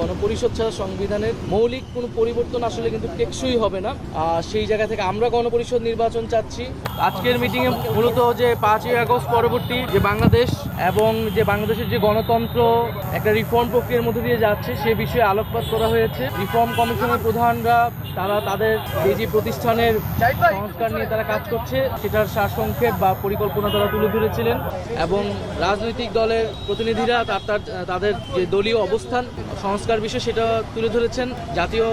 গণপরিষদ ছাড়া সংবিধানের মৌলিক কোনো পরিবর্তন আসলে কিন্তু টেকসই হবে না। সেই জায়গা থেকে আমরা গণপরিষদ নির্বাচন চাচ্ছি। আজকের মিটিংয়ে মূলত যে পাঁচই আগস্ট পরবর্তী যে বাংলাদেশ এবং যে বাংলাদেশের যে গণতন্ত্র, একটা রিফর্ম প্রক্রিয়ার মধ্যে দিয়ে যাচ্ছে, সে বিষয়ে আলোকপাত করা হয়েছে। রিফর্ম কমিশনের প্রধানরা, তারা তাদের যে যে প্রতিষ্ঠানের সংস্কার নিয়ে তারা কাজ করছে, সেটার সারসংক্ষেপ বা পরিকল্পনা তারা তুলে ধরেছিলেন। এবং রাজনৈতিক দলের প্রতিনিধিরা তার, তাদের যে দলীয় অবস্থান সংস্কার বিষয় সেটা তুলে ধরেছেন জাতীয়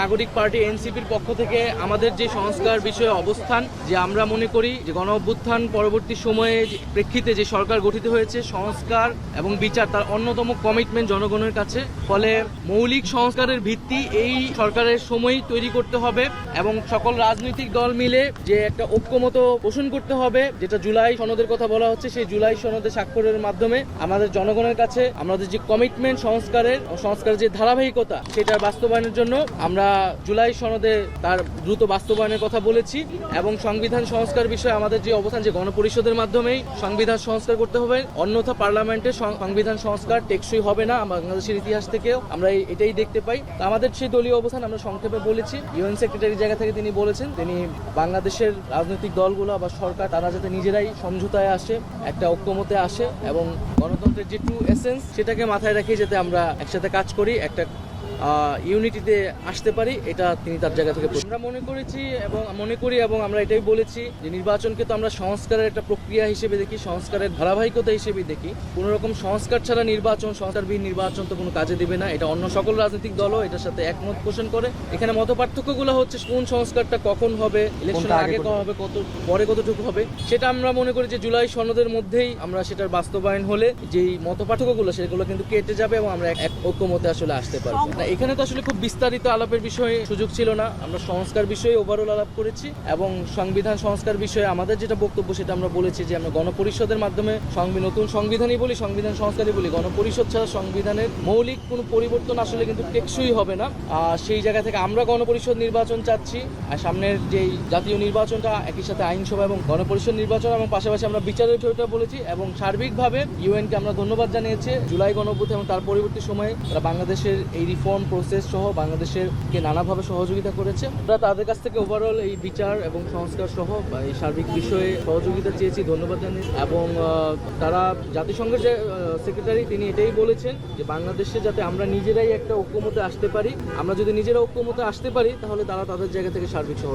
নাগরিক পার্টি এনসিপির পক্ষ থেকে আমাদের যে সংস্কার বিষয়ে অবস্থান, যে আমরা মনে করি যে গণ অভ্যুত্থান পরবর্তী সময়ে প্রেক্ষিতে যে সরকার গঠিত হয়েছে, সংস্কার এবং বিচার তার অন্যতম কমিটমেন্ট জনগণের কাছে। ফলে মৌলিক সংস্কারের ভিত্তি এই সরকারের সময়ই তৈরি করতে হবে এবং সকল রাজনৈতিক দল মিলে যে একটা ঐক্যমত পোষণ করতে হবে, যেটা জুলাই সনদের কথা বলা হচ্ছে, সেই জুলাই সনদে স্বাক্ষরের মাধ্যমে আমাদের জনগণের কাছে আমাদের যে কমিটমেন্ট সংস্কারের সংস্কারের যে ধারাবাহিকতা সেটার বাস্তবায়নের জন্য আমরা জুলাই সনদে তার দ্রুত বাস্তবায়নের কথা বলেছি এবং সংবিধান সংস্কার বিষয়ে আমাদের যে অবস্থান, যে গণপরিষদের মাধ্যমেই সংবিধান সংস্কার করতে হবে। অন্যথা পার্লামেন্টে সংবিধান সংস্কার টেকসই হবে না বাংলাদেশের ইতিহাস থেকেও। আমরা এটাই দেখতে পাই। আমাদের সেই দলীয় অবস্থান আমরা সংক্ষেপে বলেছি। ইউএন সেক্রেটারি জায়গা থেকে তিনি বলেছেন, তিনি বাংলাদেশের রাজনৈতিক দলগুলো বা সরকার, তারা যাতে নিজেরাই সমঝোতায় আসে, একটা ঐক্যমতে আসে এবং গণতন্ত্রের যে ট্রু এসেন্স সেটাকে মাথায় রেখে যাতে আমরা একসাথে কাজ করি, একটা ইউনিটিতে আসতে পারি এটা তিনি তার জায়গা থেকে আমরা মনে করেছি এবং মনে করি এবং আমরা এটাই বলেছি যে নির্বাচনকে তো আমরা সংস্কারের একটা প্রক্রিয়া হিসেবে দেখি সংস্কারের ধারাবাহিকতা হিসেবে দেখি। কোনো রকম সংস্কার ছাড়া নির্বাচন সংস্কারবিহীন নির্বাচন তো কোনো কাজে দেবে না। এটা অন্য সকল রাজনৈতিক দলও এটার সাথে একমত পোষণ করে। এখানে মত পার্থক্যগুলো হচ্ছে কোন সংস্কারটা কখন হবে ইলেকশনের আগে হবে কত পরে কতটুকু হবে সেটা আমরা মনে করি যে জুলাই সনদের মধ্যেই আমরা সেটার বাস্তবায়ন হলে যেই মত পার্থক্যগুলো সেগুলো কিন্তু কেটে যাবে এবং আমরা এক এক ঐক্যমতে আসলে আসতে পারব। না, এখানে তো আসলে খুব বিস্তারিত আলাপের বিষয়ে সুযোগ ছিল না। আমরা সংস্কার বিষয়ে ওভারঅল আলাপ করেছি এবং সংবিধান সংস্কার বিষয়ে আমাদের যেটা বক্তব্য সেটা আমরা বলেছি যে আমরা গণপরিষদের মাধ্যমে নতুন সংবিধানই বলি, সংবিধান সংস্কারই বলি। গণপরিষদ ছাড়া সংবিধানের মৌলিক কোনো পরিবর্তন আসলে কিন্তু টেকসই হবে না। আর সেই জায়গা থেকে আমরা গণপরিষদ নির্বাচন চাচ্ছি। আর সামনের যেই জাতীয় নির্বাচনটা একই সাথে আইনসভা এবং গণপরিষদ নির্বাচন এবং পাশাপাশি আমরা বিচারের বিষয়টা বলেছি এবং সার্বিকভাবে ইউএনকে আমরা ধন্যবাদ জানিয়েছি। জুলাই গণঅভ্যুত্থান এবং তার পরবর্তী সময়ে তারা বাংলাদেশের এই রিফর্ম প্রসেস সহ বাংলাদেশের কে নানাভাবে সহযোগিতা করেছে। আমরা তাদের কাছ থেকে ওভারঅল এই বিচার এবং সংস্কার সহ এই সার্বিক বিষয়ে সহযোগিতা চেয়েছি, ধন্যবাদ জানিয়েছি এবং তারা জাতিসংঘের যে সেক্রেটারি তিনি এটাই বলেছেন যে বাংলাদেশে যাতে আমরা নিজেরাই একটা ঐক্যমতে আসতে পারি। আমরা যদি নিজেরা ঐক্যমতে আসতে পারি, তাহলে তারা তাদের জায়গা থেকে সার্বিক সহযোগিতা